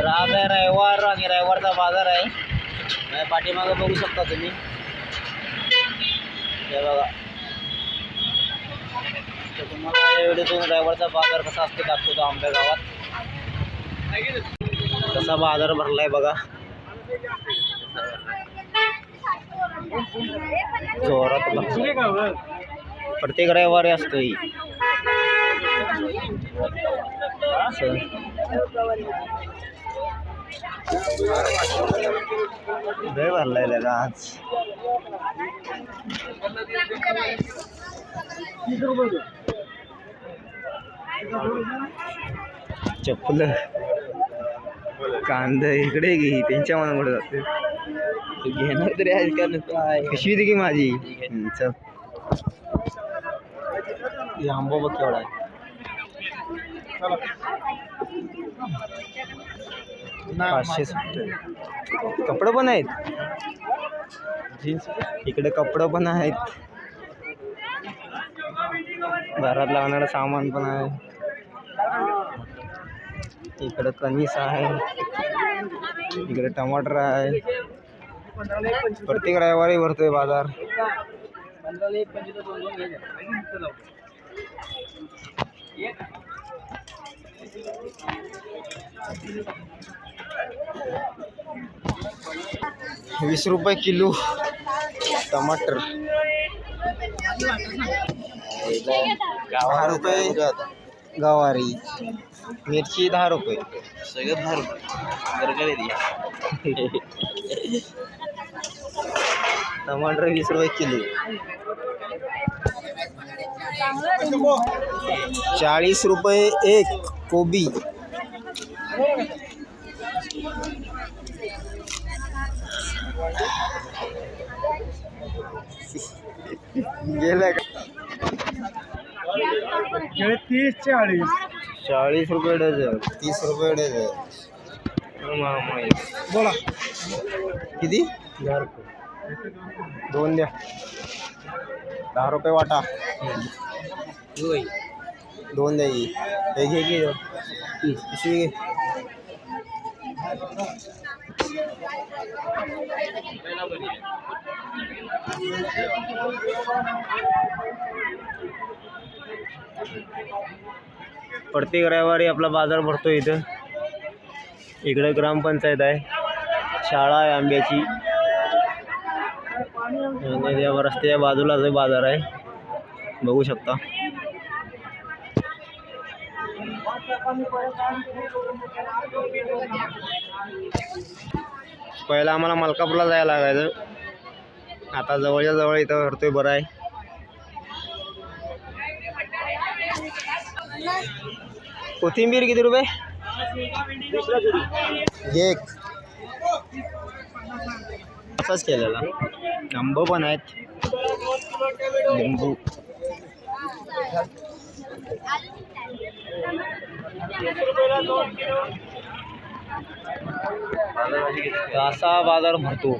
तर आज आहे रविवार आणि बाज़ार आहे माझ्या पाठीमागं बघू शकता तुम्ही हे बघा बाज़ार कसा असतो दाखवतो आमच्या गावात कसा बाज़ार भरलाय बघा जोरात. प्रत्येक रविवारी असतो ही असं. लय भरलाय त्याला आज. चप्पल कांदा इकडे घे त्यांच्या मनाकडे जाते? घेणार तरी आहे का नको? पिशवी दे की माझी? हम्म, चल. आंबा बघ केवढा आहे. पाचशे सत्तर. कपडं पण आहेत. जीन्स. इकडे कपडं पण आहेत. घरात लागणारं सामान पण आहे. इकडं कणीस आहे. इकडे टमाटर आहे. प्रत्येक रविवारी भरतोय बाजार. वीस रुपये किलो टमाटर. दहा रुपये. गवारी. मिरची दहा रुपये. सगळं दहा रुपये. टमाटर वीस रुपये किलो. चाळीस रुपये एक कोबी. गेलं का तीस चाळीस. चाळीस रुपये डझन. तीस रुपये डझन. बोला. किती? दोन द्या. दहा रुपये वाटा. दोन द्या. हे. घे की. पिशवी घे. प्रत्येक रविवारी आपला बाजार भरतो इथं. इकडे ग्रामपंचायत आहे. शाळा आहे आंब्याची. या रस्त्याच्या बाजूलाच बाजार आहे. बघू शकता. पहिला आम्हाला मलकापूरला जायला लागायचं. आता जवळच्या जवळ इथं भरतोय बरं आहे. कोथिंबीर किती रुपये? एक. असाच केलेला. आंब पण आहेत. लिंबू. असा बाजार भरतो